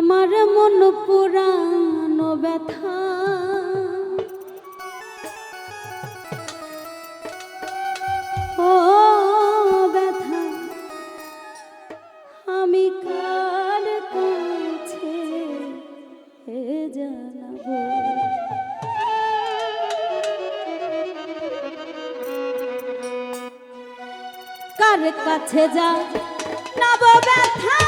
আমার মন পুরানো ব্যথা। ও ব্যথা, আমি কার কাছে জানাব? কার কাছে যা নাব ব্যথা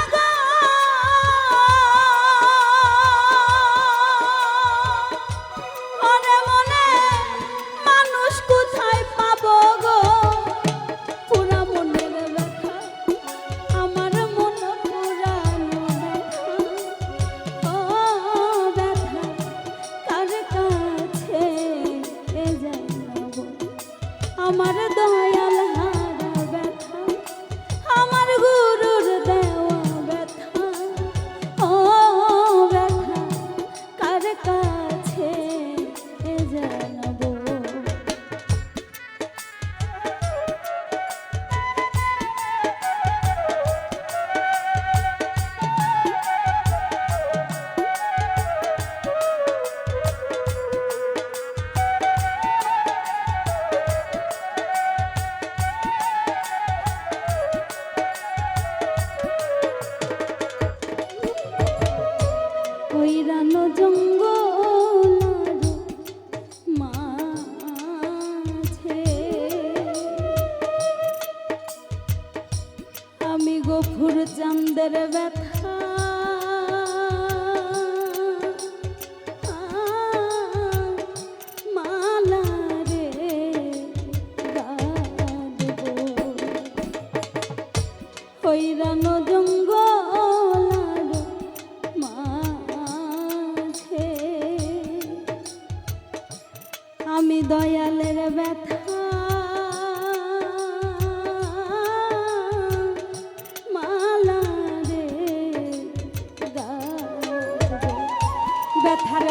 ব্যথার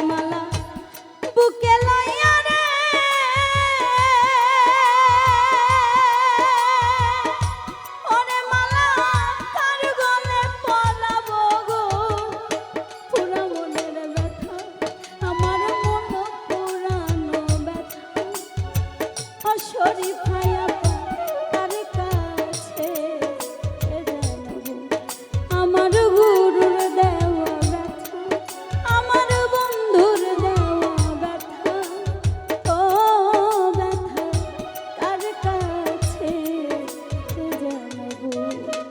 哦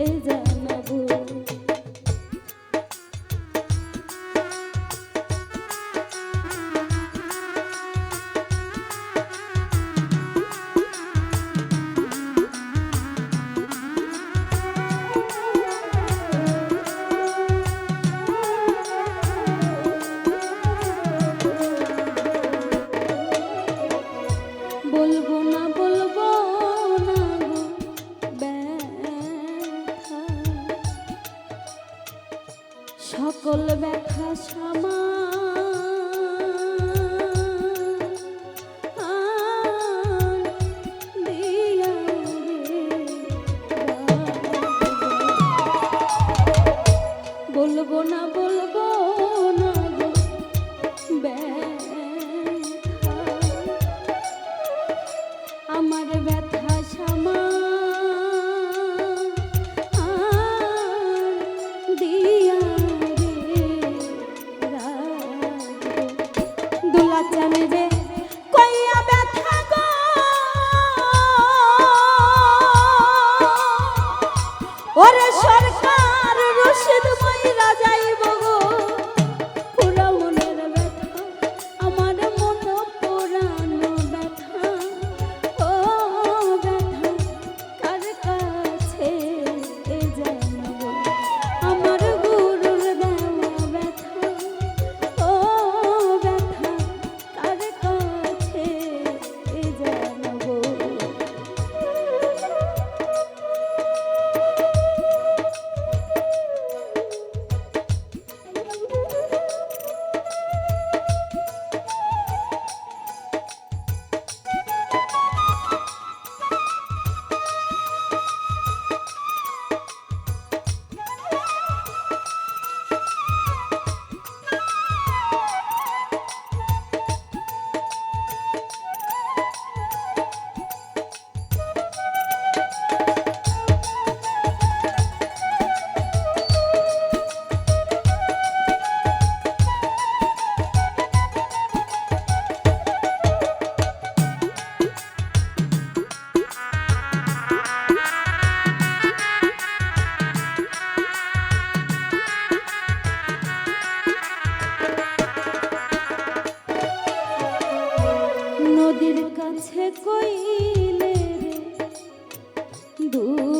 is a কাছে কইলে রে দূর